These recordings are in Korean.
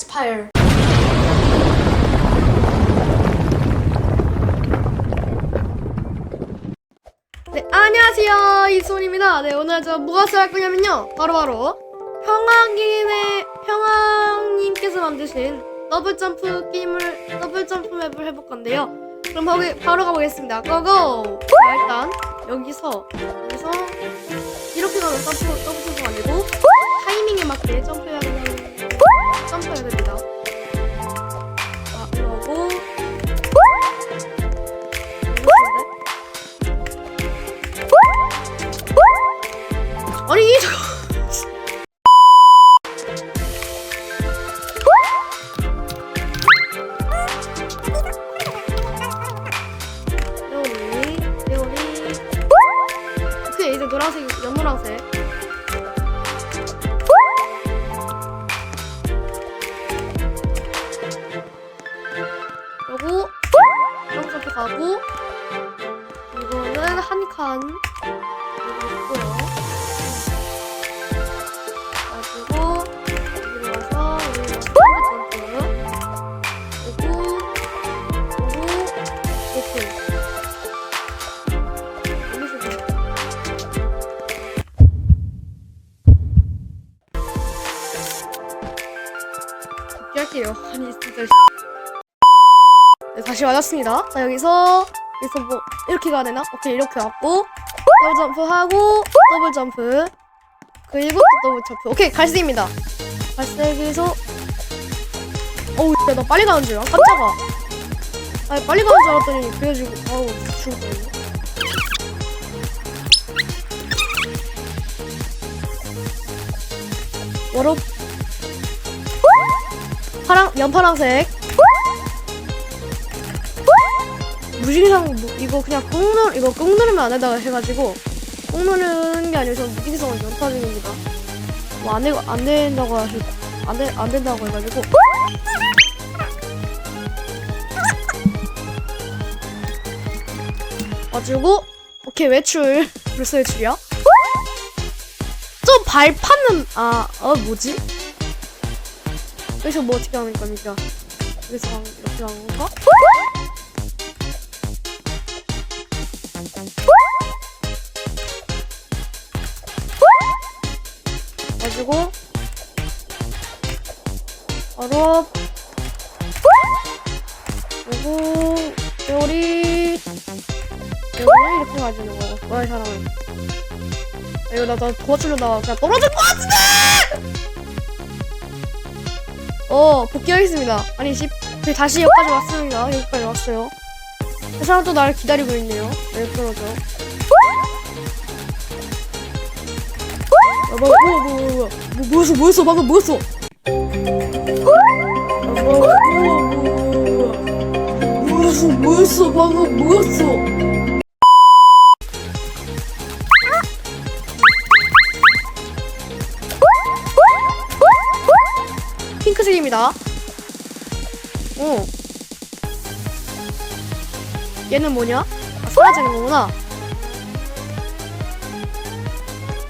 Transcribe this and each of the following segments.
transpire. 네, 안녕하세요. 이소입니다. 네, 오늘 저 무엇을 할 거냐면요. 바로바로 평왕님의, 평왕님께서 만드신 더블 점프 게임을, 더블 점프 맵을 해볼 건데요. 그럼 바로, 바로 가보겠습니다. 고고! 자, 일단, 여기서, 여기서, 이렇게 가면 점프, 더블 점프가 안 되고, 타이밍에 맞게 점프해야 되는, 점프해야 됩니다. 자, 이러고? 아니 저 네, 다시 맞았습니다. 자 여기서 여기서 뭐 이렇게 가야 되나? 오케이 이렇게 왔고 더블 점프 하고 더블 점프 그리고 또 더블 점프. 오케이 갈색입니다. 갈색에서 어우 야 나 빨리 가는 줄 알아 깜짝아. 아니 빨리 가는 줄 알았더니 그래가지고 아우 죽을 뻔했네. 워럽 파랑 연파랑색 무진상 뭐, 이거 그냥 꾹누 이거 꾹 누르면 안 된다고 해가지고 꾹 누르는 게 아니고 저 무진성은 연타 중입니다. 뭐 안 되, 안 된다고 하시고 안, 되, 안 된다고 해가지고 가지고 오케이 외출 벌써 외출이야? 좀 발판은 아어 뭐지? 여기서 뭐 어떻게 하는 겁니까? 여기서 방- 이렇게 하는 건가? 바로 그리고 요리 요리 이렇게 가지는 거 뭐야 이 사람은 아, 이거 나, 나 도와주려다가 그냥 떨어질 것 같은데 어 복귀하겠습니다 아니 씨그 다시 여기까지 왔습니다 여기까지 왔어요 그 사람 또 나를 기다리고 있네요 왜 아, 뭐, 뭐, 뭐, 뭐, 뭐, 뭐, 뭐였어, 뭐였어, 방금 뭐였어? 뭐였어, 뭐였어, 방금 뭐였어? 핑크색입니다. 어. 얘는 뭐냐? 아, 사라지는 거구나.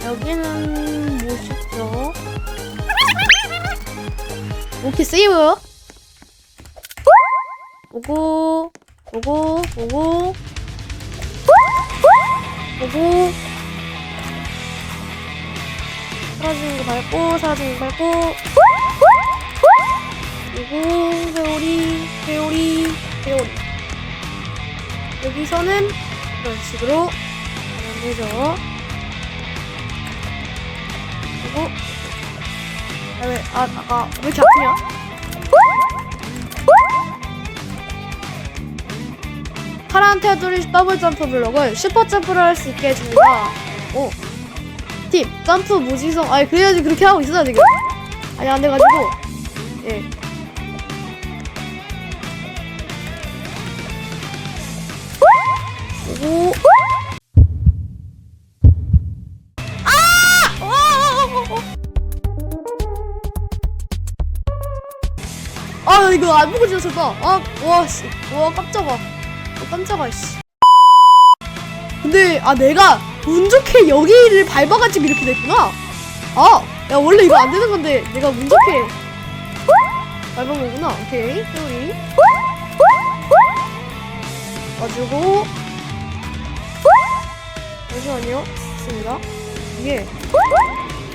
여기는 뭐시 오케이 세이브 오고 오고 오고. 오고. 사라지는 거 밟고 사라지는 거 밟고. 그리고 회오리 회오리 회오리. 여기서는 이런 식으로 하면 되죠. 그리고. 아, 왜, 아, 아까 왜 이렇게 아프냐? 파란 테두리 더블 점프 블록은 슈퍼 점프를 할 수 있게 해줍니다. 오. 팁, 점프 무지성. 아니, 그래야지 그렇게 하고 있어, 지금. 아니, 안 돼가지고. 예. 오. 아 이거 안 보고 지었었다. 아, 와 씨, 와 깜짝아, 어, 깜짝아 씨. 근데 아 내가 운 좋게 여기를 밟아가지고 이렇게 됐구나. 아, 야 원래 이거 안 되는 건데 내가 운 좋게 밟은 거구나. 오케이. 회오리. 가지고. 잠시만요. 있습니다. 이게.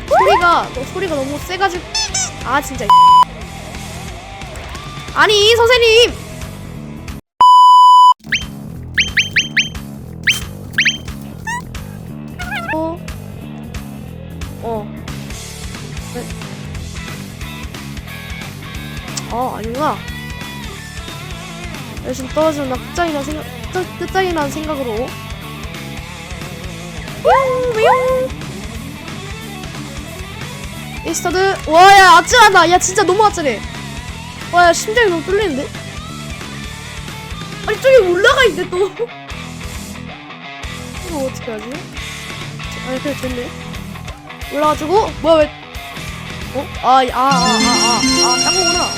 소리가, 너 소리가 너무 세가지고. 아, 진짜. 아니, 선생님! 어. 어. 네. 어, 아닌가? 열심히 떨어지면 나 끝장이라 생각, 끝- 끝장이라는 생각으로. 이스터드. 와, 야, 아찔하다. 야, 진짜 너무 아찔해. 와, 야, 심장이 너무 뚫리는데? 아니, 저기 올라가 있네, 또. 이거 어떻게 하지? 아니, 그래, 됐네. 올라가지고, 뭐야, 왜. 어? 아, 이- 아, 아, 아, 아, 아, 딴 거구나. 어.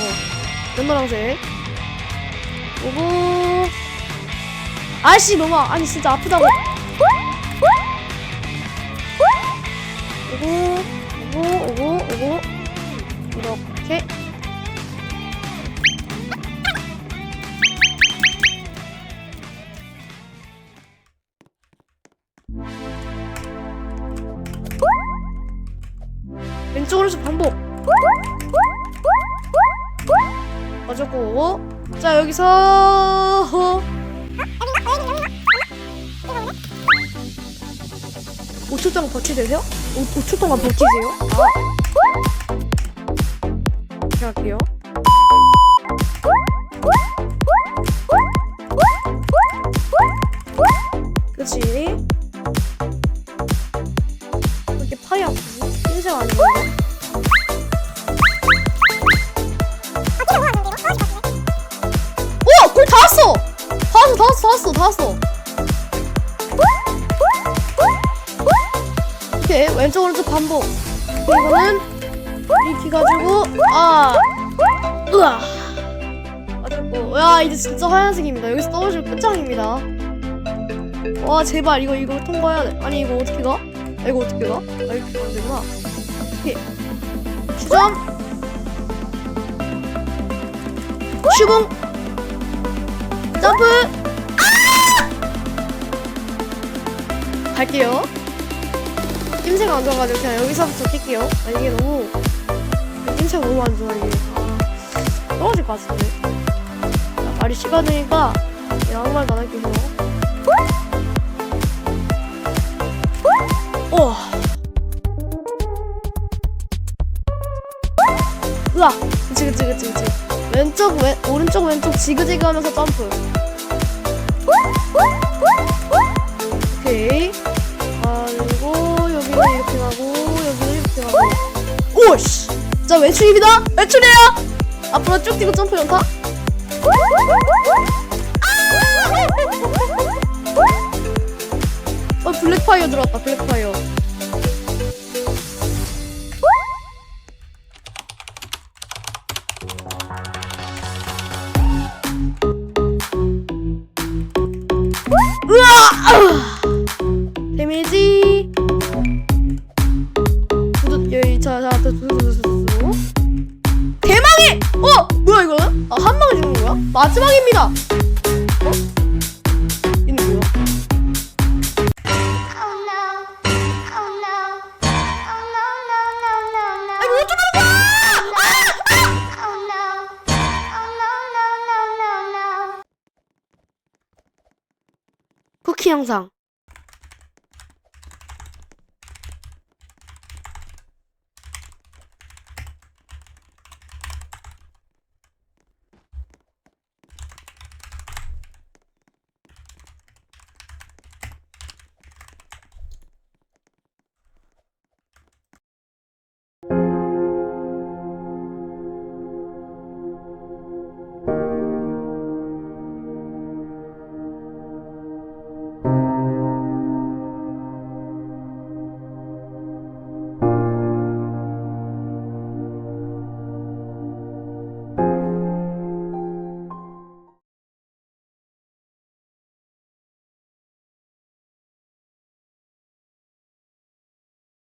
연노랑색. 오고. 아씨, 너무, 아- 아니, 진짜 아프다고. 오고, 오고, 오고, 오고. 이렇게. 맞았고 자 여기서 5초 동안 버티세요? 5, 5초 동안 버티세요? 아 이렇게 할게요 그치 오케이, 왼쪽, 오른쪽 반복. 이거는 이렇게 가지고, 아, 으아. 맞았고, 야, 이제 진짜 하얀색입니다. 여기서 떨어지면 끝장입니다. 와, 제발, 이거, 이거 통과해야 돼. 아니, 이거 어떻게 가? 아, 이거 어떻게 가? 아, 이렇게 안 되구나. 오케이. 주점. 슈봉. 점프! 아! 갈게요. 낌새가 안 좋아가지고 그냥 여기서부터 낄게요. 아, 이게 너무. 낌새가 너무 안 좋아, 이게. 아, 떨어질 것 같은데. 자, 말이 시간이니까 그냥 아무 말도 안 할게요. 우와. 으아! 그치, 그치, 그치, 그치. 왼쪽, 왼, 오른쪽, 왼쪽 지그재그 하면서 점프. 오씨. 자 외출입니다. 외출해요. 앞으로 쭉 뛰고 점프 연타 어 블랙파이어 들어왔다 블랙파이어 두두 여기 자자 두두두두두 대망의 어? 뭐야 이거는? 아한 방에 죽는 거야? 마지막입니다. 어? no, no. 쿠키 영상